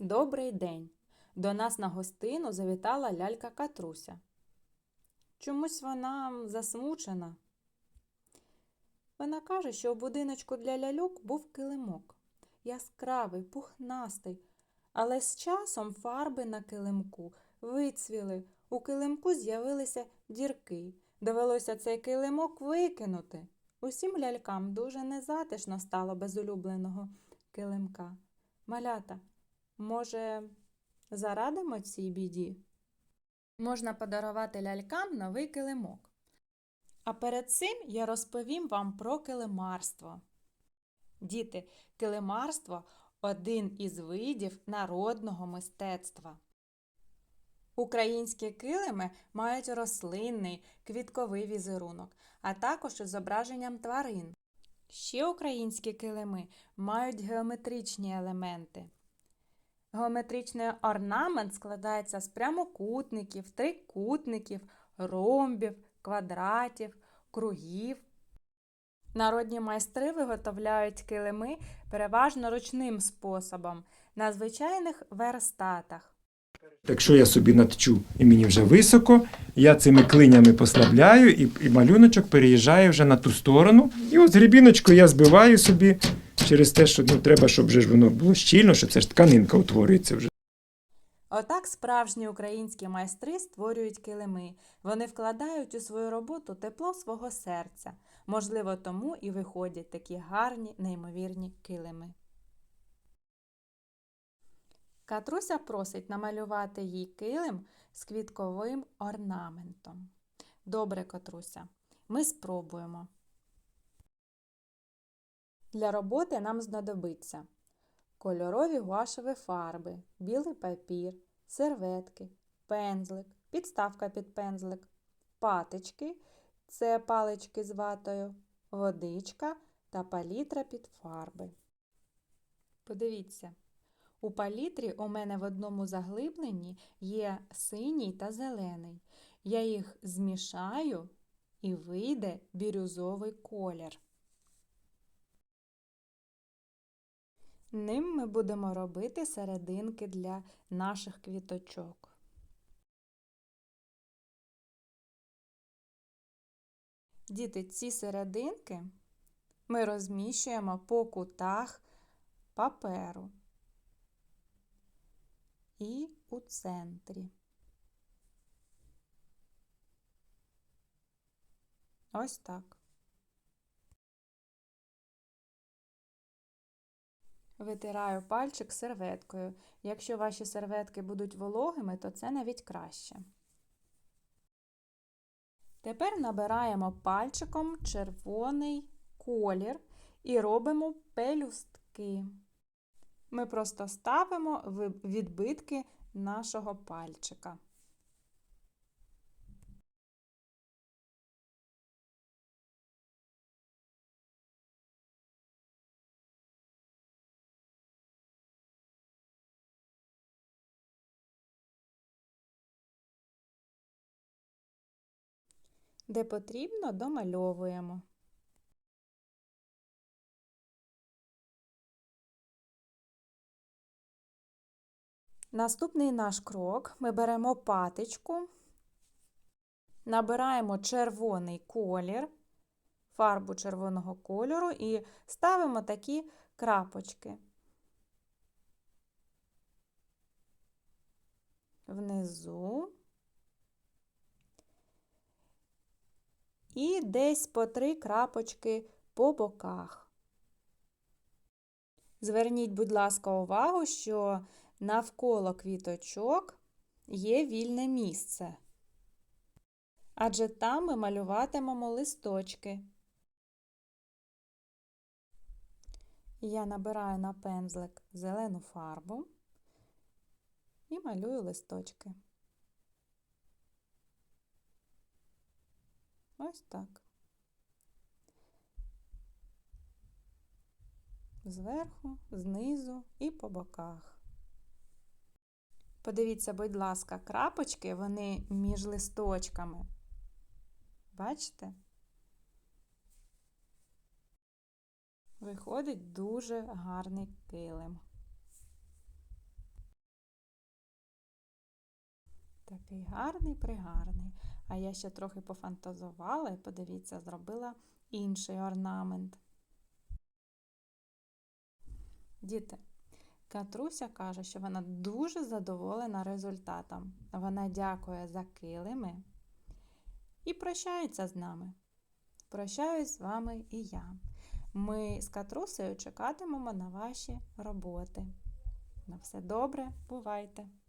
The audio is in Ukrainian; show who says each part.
Speaker 1: Добрий день! До нас на гостину завітала лялька Катруся. Чомусь вона засмучена. Вона каже, що у будиночку для ляльок був килимок. Яскравий, пухнастий, але з часом фарби на килимку вицвіли. У килимку з'явилися дірки. Довелося цей килимок викинути. Усім лялькам дуже незатишно стало без улюбленого килимка. Малята, може, зарадимо цій біді? Можна подарувати лялькам новий килимок. А перед цим я розповім вам про килимарство. Діти, килимарство один із видів народного мистецтва. Українські килими мають рослинний, квітковий візерунок, а також із зображенням тварин. Ще українські килими мають геометричні елементи. Геометричний орнамент складається з прямокутників, трикутників, ромбів, квадратів, кругів. Народні майстри виготовляють килими переважно ручним способом на звичайних верстатах.
Speaker 2: Якщо я собі натчу і мені вже високо, я цими клинями послабляю і, і малюночок переїжджає вже на ту сторону. І от з грібіночкою я збиваю собі через те, що ну, треба, щоб вже ж воно було щільно, що це ж тканинка утворюється вже.
Speaker 1: Отак справжні українські майстри створюють килими. Вони вкладають у свою роботу тепло свого серця. Можливо, тому і виходять такі гарні, неймовірні килими. Катруся просить намалювати їй килим з квітковим орнаментом. Добре, Катруся, ми спробуємо. Для роботи нам знадобиться кольорові гуашеві фарби, білий папір, серветки, пензлик, підставка під пензлик, патички це палички з ватою, водичка та палітра під фарби. Подивіться, у палітрі у мене в одному заглибленні є синій та зелений. Я їх змішаю і вийде бірюзовий колір. Ним ми будемо робити серединки для наших квіточок. Діти, ці серединки ми розміщуємо по кутах паперу і у центрі. Ось так. Витираю пальчик серветкою. Якщо ваші серветки будуть вологими, то це навіть краще. Тепер набираємо пальчиком червоний колір і робимо пелюстки. Ми просто ставимо відбитки нашого пальчика. Де потрібно, домальовуємо. Наступний наш крок ми беремо патичку, набираємо червоний колір, фарбу червоного кольору і ставимо такі крапочки. Внизу і десь по три крапочки по боках. Зверніть, будь ласка, увагу, що навколо квіточок є вільне місце. Адже там ми малюватимемо листочки. Я набираю на пензлик зелену фарбу і малюю листочки. Ось так. Зверху, знизу і по боках. Подивіться, будь ласка, крапочки, вони між листочками. Бачите? Виходить дуже гарний килим. Такий гарний пригарний. А я ще трохи пофантазувала і, подивіться, зробила інший орнамент. Діти, Катруся каже, що вона дуже задоволена результатом. Вона дякує за килими і прощається з нами. Прощаюсь з вами і я. Ми з Катрусею чекатимемо на ваші роботи. На все добре, бувайте!